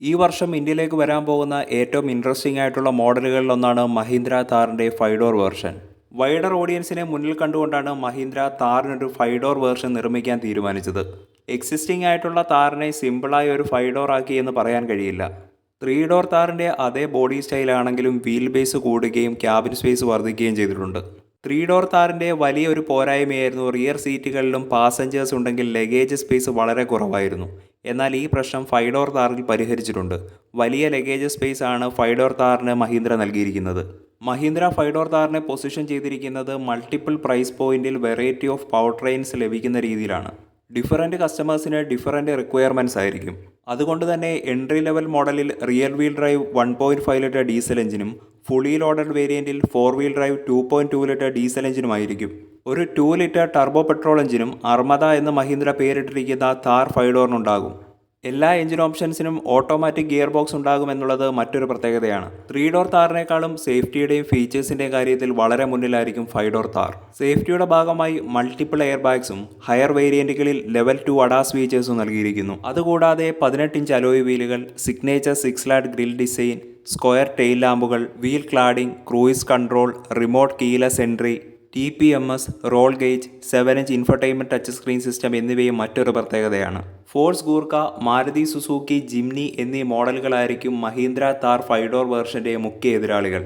ഈ വർഷം ഇന്ത്യയിലേക്ക് വരാൻ പോകുന്ന ഏറ്റവും ഇൻട്രസ്റ്റിംഗ് ആയിട്ടുള്ള മോഡലുകളിൽ ഒന്നാണ് മഹീന്ദ്ര താറിന്റെ ഫൈവ് ഡോർ വേർഷൻ വൈഡർ ഓഡിയൻസിനെ മുന്നിൽ കണ്ടുകൊണ്ടാണ് മഹീന്ദ്ര താറിനൊരു ഫൈവ് ഡോർ വേർഷൻ നിർമ്മിക്കാൻ തീരുമാനിച്ചത്. എക്സിസ്റ്റിംഗ് ആയിട്ടുള്ള താറിനെ സിമ്പിളായി ഒരു ഫൈവ് ഡോർ ആക്കി എന്ന് പറയാൻ കഴിയില്ല. ത്രീ ഡോർ താറിന്റെ അതേ ബോഡി സ്റ്റൈലാണെങ്കിലും വീൽ ബേസ് കൂടുകയും ക്യാബിൻ സ്പേസ് വർദ്ധിക്കുകയും ചെയ്തിട്ടുണ്ട്. ത്രീ ഡോർ താറിന്റെ വലിയൊരു പോരായ്മയായിരുന്നു റിയർ സീറ്റുകളിലും പാസഞ്ചേഴ്സ് ഉണ്ടെങ്കിൽ ലഗേജ് സ്പേസ് വളരെ കുറവായിരുന്നു. എന്നാൽ ഈ പ്രശ്നം ഫൈഡോർ ഡോർ താറിൽ പരിഹരിച്ചിട്ടുണ്ട്. വലിയ ലഗേജ് സ്പേസ് ആണ് ഫൈഡോർ താറിന് മഹീന്ദ്ര നൽകിയിരിക്കുന്നത്. മഹീന്ദ്ര ഫൈഡോർ താറിനെ പൊസിഷൻ ചെയ്തിരിക്കുന്നത് മൾട്ടിപ്പിൾ പ്രൈസ് പോയിന്റിൽ വെറൈറ്റി ഓഫ് പവർ ട്രെയിൻസ് ലഭിക്കുന്ന രീതിയിലാണ്. ഡിഫറന്റ് കസ്റ്റമേഴ്സിന് ഡിഫറന്റ് റിക്വയർമെന്റ്സ് ആയിരിക്കും. അതുകൊണ്ട് തന്നെ എൻട്രി ലെവൽ മോഡലിൽ rear wheel drive one point five litre diesel എഞ്ചിനും fully loaded വേരിയന്റിൽ four wheel drive two point two litre diesel എഞ്ചിനുമായിരിക്കും. ഒരു ടു ലിറ്റർ ടർബോ പെട്രോൾ എഞ്ചിനും Armada എന്ന് മഹീന്ദ്ര പേരിട്ടിരിക്കുന്ന താർ ഫൈവ് ഡോറിനുണ്ടാകും എല്ലാ എഞ്ചിൻ ഓപ്ഷൻസിനും ഓട്ടോമാറ്റിക് ഗിയർ ബോക്സ് ഉണ്ടാകുമെന്നുള്ളത് മറ്റൊരു പ്രത്യേകതയാണ്. ത്രീ ഡോർ താറിനേക്കാളും സേഫ്റ്റിയുടെയും ഫീച്ചേഴ്സിന്റെയും കാര്യത്തിൽ വളരെ മുന്നിലായിരിക്കും ഫൈവ് ഡോർ താർ സേഫ്റ്റിയുടെ ഭാഗമായി മൾട്ടിപ്പിൾ എയർ ബാഗ്സും ഹയർ വേരിയന്റുകളിൽ ലെവൽ ടു അഡാസ് ഫീച്ചേഴ്സും നൽകിയിരിക്കുന്നു. അതുകൂടാതെ പതിനെട്ട് inch alloy വീലുകൾ signature six slat grille design square tail ലാമ്പുകൾ wheel cladding cruise control remote keyless entry T P M S roll cage seven inch infotainment touch screen system എന്നിവയും മറ്റൊരു പ്രത്യേകതയാണ്. Force Gurkha Maruti Suzuki Jimny എന്നീ മോഡലുകളായിരിക്കും Mahindra Thar five door door വേർഷന്റെ മുഖ്യ എതിരാളികൾ.